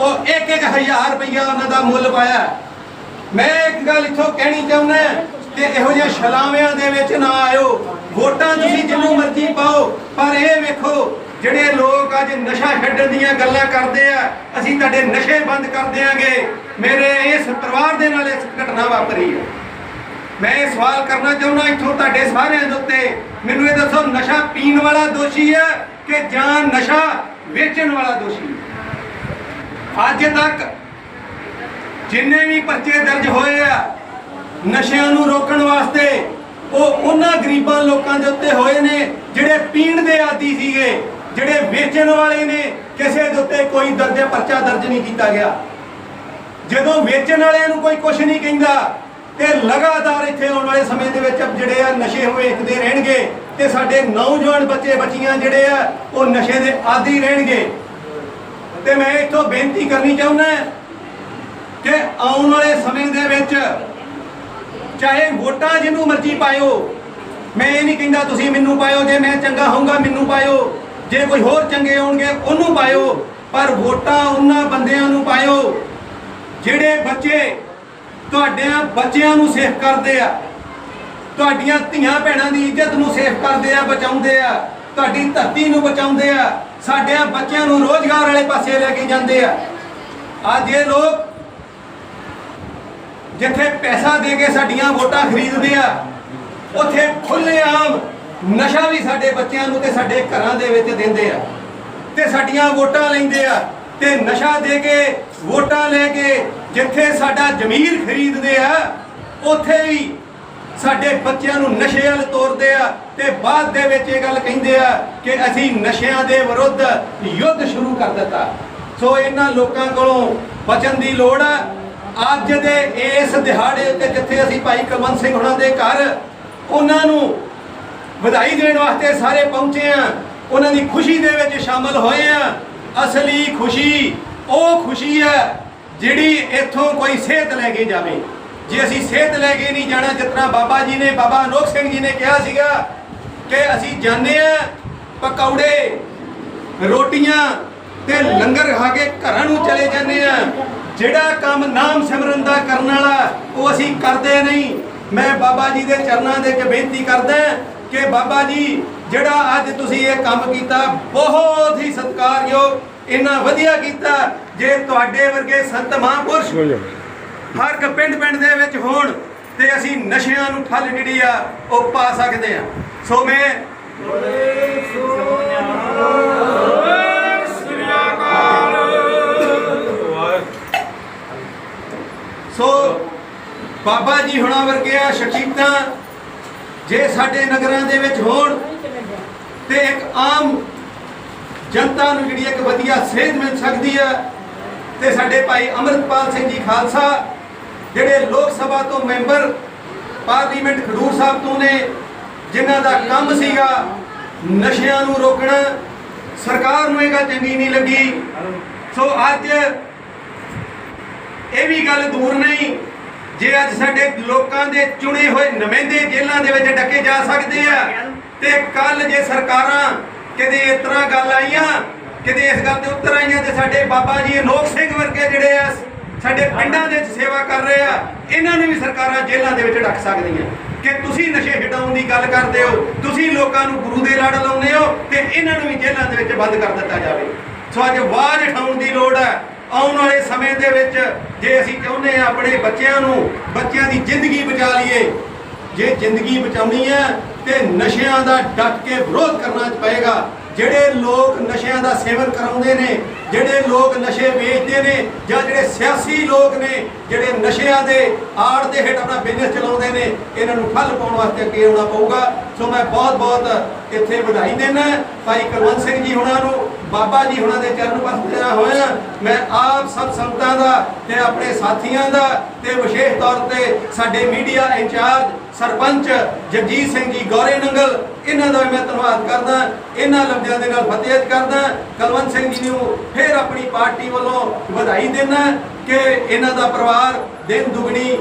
ਉਹ ਇੱਕ ਇੱਕ ਹਜ਼ਾਰ ਰੁਪਈਆ ਉਹਨਾਂ ਦਾ ਮੁੱਲ ਪਾਇਆ। ਮੈਂ ਇੱਕ ਗੱਲ ਇੱਥੋਂ ਕਹਿਣੀ ਚਾਹੁੰਦਾ ਕਿ ਇਹੋ ਜਿਹੇ ਛਲਾਵਿਆਂ ਦੇ ਵਿੱਚ ਨਾ ਆਇਓ। ਵੋਟਾਂ ਤੁਸੀਂ ਜਿੰਨੂੰ ਮਰਜ਼ੀ ਪਾਓ, ਪਰ ਇਹ ਵੇਖੋ, ਜਿਹੜੇ ਲੋਕ ਅੱਜ ਨਸ਼ਾ ਛੱਡਣ ਦੀਆਂ ਗੱਲਾਂ ਕਰਦੇ ਆ, ਅਸੀਂ ਤੁਹਾਡੇ ਨਸ਼ੇ ਬੰਦ ਕਰ ਦਿਆਂਗੇ। ਮੇਰੇ ਇਸ ਪਰਿਵਾਰ ਦੇ ਨਾਲ ਇਸ ਘਟਨਾ ਵਾਪਰੀ ਹੈ। ਮੈਂ ਇਹ ਸਵਾਲ ਕਰਨਾ ਚਾਹੁੰਦਾ ਇੱਥੋਂ ਤੁਹਾਡੇ ਸਾਰਿਆਂ ਦੇ ਉੱਤੇ। ਮੈਨੂੰ ਇਹ ਦੱਸੋ, ਨਸ਼ਾ ਪੀਣ ਵਾਲਾ ਦੋਸ਼ੀ ਹੈ ਕਿ ਜਾਂ ਨਸ਼ਾ ਵੇਚਣ ਵਾਲਾ ਦੋਸ਼ੀ ਹੈ? ਅੱਜ ਤੱਕ ਜਿੰਨੇ ਵੀ ਪਰਚੇ ਦਰਜ ਹੋਏ ਆ, ਨਸ਼ਿਆਂ ਨੂੰ ਰੋਕਣ ਵਾਸਤੇ, ਉਹ ਉਹਨਾਂ ਗਰੀਬਾਂ ਲੋਕਾਂ ਦੇ ਉੱਤੇ ਹੋਏ ਨੇ, ਜਿਹੜੇ ਪੀਣ ਦੇ ਆਦੀ ਸੀਗੇ, ਜਿਹੜੇ ਵੇਚਣ ਵਾਲੇ ਨੇ, ਕਿਸੇ ਦੇ ਉੱਤੇ ਕੋਈ ਦਰਜ, ਪਰਚਾ ਦਰਜ ਨਹੀਂ ਕੀਤਾ ਗਿਆ। ਜਦੋਂ ਵੇਚਣ ਵਾਲਿਆਂ ਨੂੰ ਕੋਈ ਕੁਝ ਨਹੀਂ ਕਹਿੰਦਾ, ਤੇ ਲਗਾਤਾਰ ਇੱਥੇ ਆਉਣ ਵਾਲੇ ਸਮੇਂ ਦੇ ਵਿੱਚ ਜਿਹੜੇ ਆ ਨਸ਼ੇ ਵੇਚਦੇ ਰਹਿਣਗੇ, ਤੇ ਸਾਡੇ ਨੌਜਵਾਨ ਬੱਚੇ, ਬੱਚੀਆਂ ਜਿਹੜੇ ਆ, ਉਹ ਨਸ਼ੇ ਦੇ ਆਦੀ ਰਹਿਣਗੇ। ਤੇ ਮੈਂ ਇੱਥੋਂ ਬੇਨਤੀ ਕਰਨੀ ਚਾਹੁੰਦਾ ਕਿ ਆਉਣ ਵਾਲੇ ਸਮੇਂ ਦੇ ਵਿੱਚ ਚਾਹੇ ਵੋਟਾਂ ਜਿਹਨੂੰ ਮਰਜ਼ੀ ਪਾਇਓ, ਮੈਂ ਇਹ ਨਹੀਂ ਕਹਿੰਦਾ ਤੁਸੀਂ ਮੈਨੂੰ ਪਾਇਓ, ਜੇ ਮੈਂ ਚੰਗਾ ਹੋਊਗਾ ਮੈਨੂੰ ਪਾਇਓ, ਜੇ ਕੋਈ ਹੋਰ ਚੰਗੇ ਹੋਣਗੇ ਉਹਨੂੰ ਪਾਇਓ, ਪਰ ਵੋਟਾਂ ਉਹਨਾਂ ਬੰਦਿਆਂ ਨੂੰ ਪਾਇਓ ਜਿਹੜੇ ਬੱਚੇ ਤੁਹਾਡਿਆਂ ਬੱਚਿਆਂ ਨੂੰ ਸੇਫ ਕਰਦੇ ਆ, ਤੁਹਾਡੀਆਂ ਧੀਆਂ ਭੈਣਾਂ ਦੀ ਇੱਜ਼ਤ ਨੂੰ ਸੇਫ ਕਰਦੇ ਆ, ਬਚਾਉਂਦੇ ਆ, ਤੁਹਾਡੀ ਧਰਤੀ ਨੂੰ ਬਚਾਉਂਦੇ ਆ ਸਾਡਿਆਂ ਬੱਚਿਆਂ ਨੂੰ ਰੋਜ਼ਗਾਰ ਵਾਲੇ ਪਾਸੇ ਲੈ ਕੇ ਜਾਂਦੇ ਆ। ਅੱਜ ਇਹ ਲੋਕ ਜਿੱਥੇ ਪੈਸਾ ਦੇ ਕੇ ਸਾਡੀਆਂ ਵੋਟਾਂ ਖਰੀਦਦੇ ਆ, ਉੱਥੇ ਖੁੱਲ੍ਹੇਆਮ ਨਸ਼ਾ ਵੀ ਸਾਡੇ ਬੱਚਿਆਂ ਨੂੰ ਤੇ ਸਾਡੇ ਘਰਾਂ ਦੇ ਵਿੱਚ ਦਿੰਦੇ ਆ। ਤੇ ਸਾਡੀਆਂ ਵੋਟਾਂ ਲੈਂਦੇ ਆ ਤੇ ਨਸ਼ਾ ਦੇ ਕੇ ਵੋਟਾਂ ਲੈ ਕੇ ਜਿੱਥੇ ਸਾਡਾ ਜ਼ਮੀਰ ਖਰੀਦਦੇ ਆ, ਉੱਥੇ ਹੀ ਸਾਡੇ ਬੱਚਿਆਂ ਨੂੰ ਨਸ਼ੇ ਵੱਲ ਤੋਰਦੇ ਆ ਤੇ ਬਾਅਦ ਦੇ ਵਿੱਚ ਇਹ ਗੱਲ ਕਹਿੰਦੇ ਆ ਕਿ ਅਸੀਂ ਨਸ਼ਿਆਂ ਦੇ ਵਿਰੁੱਧ ਯੁੱਧ ਸ਼ੁਰੂ ਕਰ ਦਿੱਤਾ। ਸੋ ਇਹਨਾਂ ਲੋਕਾਂ ਕੋਲੋਂ ਬਚਣ ਦੀ ਲੋੜ ਆ। ਅੱਜ ਦੇ ਇਸ ਦਿਹਾੜੇ ਉੱਤੇ ਜਿੱਥੇ ਅਸੀਂ ਭਾਈ ਕਲਵੰਤ ਸਿੰਘ ਹੁਣਾਂ ਦੇ ਘਰ, ਉਹਨਾਂ ਨੂੰ ਵਧਾਈ ਦੇਣ ਵਾਸਤੇ ਸਾਰੇ ਪਹੁੰਚੇ ਆ। ਉਹਨਾਂ ਦੀ ਖੁਸ਼ੀ ਦੇ ਵਿੱਚ ਸ਼ਾਮਲ ਹੋਏ ਆ। ਅਸਲੀ ਖੁਸ਼ੀ ਉਹ ਖੁਸ਼ੀ ਹੈ ਜਿਹੜੀ ਇੱਥੋਂ ਕੋਈ ਸਿਹਤ ਲੈ ਕੇ ਜਾਵੇ। ਜੇ ਅਸੀਂ ਸਿਹਤ ਲੈ ਕੇ ਨਹੀਂ ਜਾਣਾ ਜਿਤਨਾ ਬਾਬਾ ਜੀ ਨੇ, ਬਾਬਾ ਅਨੋਖ ਸਿੰਘ ਜੀ ਨੇ ਕਿਹਾ ਸੀਗਾ ਕਿ ਅਸੀਂ ਜਾਣੇ ਆ ਪਕੌੜੇ, ਰੋਟੀਆਂ ਤੇ ਲੰਗਰ ਖਾ ਕੇ ਘਰਾਂ ਨੂੰ ਚਲੇ ਜਾਂਦੇ ਆ ਜਿਹੜਾ ਕੰਮ ਨਾਮ ਸਿਮਰਨ ਦਾ ਕਰਨ ਵਾਲਾ, ਉਹ ਅਸੀਂ ਕਰਦੇ ਨਹੀਂ। ਮੈਂ ਬਾਬਾ ਜੀ ਦੇ ਚਰਨਾਂ ਦੇ ਵਿੱਚ ਬੇਨਤੀ ਕਰਦਾ ਕਿ ਬਾਬਾ ਜੀ, ਜਿਹੜਾ ਅੱਜ ਤੁਸੀਂ ਇਹ ਕੰਮ ਕੀਤਾ, ਬਹੁਤ ਹੀ ਸਤਿਕਾਰਯੋਗ, ਇੰਨਾ ਵਧੀਆ ਕੀਤਾ, ਜੇ ਤੁਹਾਡੇ ਵਰਗੇ ਸੰਤ ਮਹਾਂਪੁਰਸ਼ ਹਰ ਇੱਕ ਪਿੰਡ ਪਿੰਡ ਦੇ ਵਿੱਚ ਹੋਣ ਤੇ ਅਸੀਂ ਨਸ਼ਿਆਂ ਨੂੰ ਠੱਲ ਜਿਹੜੀ ਆ, ਉਹ ਪਾ ਸਕਦੇ ਆ। ਸੋ ਮੈਂ ਸੋ ਬਾਬਾ ਜੀ ਹੁਣਾਂ ਵਰਗੀਆਂ ਸ਼ਖਸੀਅਤਾਂ ਜੇ ਸਾਡੇ ਨਗਰਾਂ ਦੇ ਵਿੱਚ ਹੋਣ ਤੇ ਇੱਕ ਆਮ ਜਨਤਾ ਨੂੰ ਜਿਹੜੀ ਇੱਕ ਵਧੀਆ ਸੇਧ ਮਿਲ ਸਕਦੀ ਹੈ ਤੇ ਸਾਡੇ ਭਾਈ ਅਮਰਪਾਲ ਸਿੰਘ ਜੀ ਖਾਲਸਾ ਜਿਹੜੇ ਲੋਕ ਸਭਾ ਤੋਂ ਮੈਂਬਰ ਪਾਰਲੀਮੈਂਟ ਖਡੂਰ ਸਾਹਿਬ ਤੋਂ ਨੇ, ਜਿਨ੍ਹਾਂ ਦਾ ਕੰਮ ਸੀਗਾ ਨਸ਼ਿਆਂ ਨੂੰ ਰੋਕਣਾ, ਸਰਕਾਰ ਨੂੰ ਇਹ ਗੱਲ ਚੰਗੀ ਨਹੀਂ ਲੱਗੀ। ਸੋ ਅੱਜ ਇਹ ਵੀ ਗੱਲ ਦੂਰ ਨਹੀਂ, ਜੇ ਅੱਜ ਸਾਡੇ ਲੋਕਾਂ ਦੇ ਚੁਣੇ ਹੋਏ ਨੁਮਾਇੰਦੇ ਜੇਲ੍ਹਾਂ ਦੇ ਵਿੱਚ ਡੱਕੇ ਜਾ ਸਕਦੇ ਆ, ਤੇ ਕੱਲ ਜੇ ਸਰਕਾਰਾਂ ਕਿਤੇ ਇਸ ਤਰ੍ਹਾਂ ਗੱਲ ਆਈਆਂ, ਕਿਤੇ ਇਸ ਗੱਲ ਤੇ ਉੱਤਰ ਆਈਆਂ ਤੇ ਸਾਡੇ ਬਾਬਾ ਜੀ ਅਨੋਖ ਸਿੰਘ ਵਰਗੇ ਜਿਹੜੇ ਆ ਸਾਡੇ ਪਿੰਡਾਂ ਦੇ ਵਿੱਚ ਸੇਵਾ ਕਰ ਰਹੇ ਆ, ਇਹਨਾਂ ਨੂੰ ਵੀ ਸਰਕਾਰਾਂ ਜੇਲ੍ਹਾਂ ਦੇ ਵਿੱਚ ਡੱਕ ਸਕਦੀਆਂ। ਕਿ ਤੁਸੀਂ ਨਸ਼ੇ ਹਟਾਉਣ ਦੀ ਗੱਲ ਕਰਦੇ ਹੋ, ਤੁਸੀਂ ਲੋਕਾਂ ਨੂੰ ਗੁਰੂ ਦੇ ਲੜ ਲਾਉਂਦੇ ਹੋ, ਤੇ ਇਹਨਾਂ ਨੂੰ ਵੀ ਜੇਲ੍ਹਾਂ ਦੇ ਵਿੱਚ ਬੰਦ ਕਰ ਦਿੱਤਾ ਜਾਵੇ। ਸੋ ਅੱਜ ਆਵਾਜ਼ ਉਠਾਉਣ ਦੀ ਲੋੜ ਹੈ। ਆਉਣ ਵਾਲੇ ਸਮੇਂ ਦੇ ਵਿੱਚ ਜੇ ਅਸੀਂ ਚਾਹੁੰਦੇ ਆ ਆਪਣੇ ਬੱਚਿਆਂ ਨੂੰ, ਬੱਚਿਆਂ ਦੀ ਜ਼ਿੰਦਗੀ ਬਚਾ ਲਈਏ, ਜੇ ਜ਼ਿੰਦਗੀ ਬਚਾਉਣੀ ਹੈ, ਤੇ ਨਸ਼ਿਆਂ ਦਾ ਡਟ ਕੇ ਵਿਰੋਧ ਕਰਨਾ ਪਏਗਾ। ਜਿਹੜੇ ਲੋਕ ਨਸ਼ਿਆਂ ਦਾ ਸੇਵਨ ਕਰਾਉਂਦੇ ਨੇ, ਜਿਹੜੇ ਲੋਕ ਨਸ਼ੇ ਵੇਚਦੇ ਨੇ, ਜਾਂ ਜਿਹੜੇ ਸਿਆਸੀ ਲੋਕ ਨੇ, ਜਿਹੜੇ ਨਸ਼ਿਆਂ ਦੇ ਆੜ ਦੇ ਹੇਠ ਆਪਣਾ ਬਿਜ਼ਨਸ ਚਲਾਉਂਦੇ ਨੇ, ਇਹਨਾਂ ਨੂੰ ਠੱਲ ਪਾਉਣ ਵਾਸਤੇ ਅੱਗੇ ਆਉਣਾ ਪਊਗਾ। ਸੋ ਮੈਂ ਬਹੁਤ ਬਹੁਤ ਇੱਥੇ ਵਧਾਈ ਦੇਣਾ ਭਾਈ ਕੁਲਵੰਤ ਸਿੰਘ ਜੀ ਹੁਣਾਂ ਨੂੰ ਬਾਬਾ ਜੀ ਹੁਣਾਂ ਦੇ ਚਰਨ ਪਰਸਿਆ ਹੋਇਆ। ਮੈਂ ਆਪ ਸਭ ਸੰਗਤਾਂ ਦਾ ਤੇ ਆਪਣੇ ਸਾਥੀਆਂ ਦਾ ਤੇ ਵਿਸ਼ੇਸ਼ ਤੌਰ ਤੇ ਸਾਡੇ ਮੀਡੀਆ ਇੰਚਾਰਜ ਸਰਪੰਚ ਜਗਜੀਤ ਸਿੰਘ ਜੀ ਗੌਰੇ ਨੰਗਲ, ਇਹਨਾਂ ਦਾ ਵੀ ਮੈਂ ਧੰਨਵਾਦ ਕਰਦਾ। ਇਹਨਾਂ ਲਫ਼ਜ਼ਾਂ ਦੇ ਨਾਲ ਫਤਿਹਤ ਕਰਦਾ। ਕੁਲਵੰਤ ਸਿੰਘ ਜੀ ਨੂੰ ਫਿਰ ਆਪਣੀ ਪਾਰਟੀ ਵੱਲੋਂ ਵਧਾਈ ਦੇਣਾ ਕਿ ਇਹਨਾਂ ਦਾ ਪਰਿਵਾਰ ਦਿਨ ਦੁਗਣੀ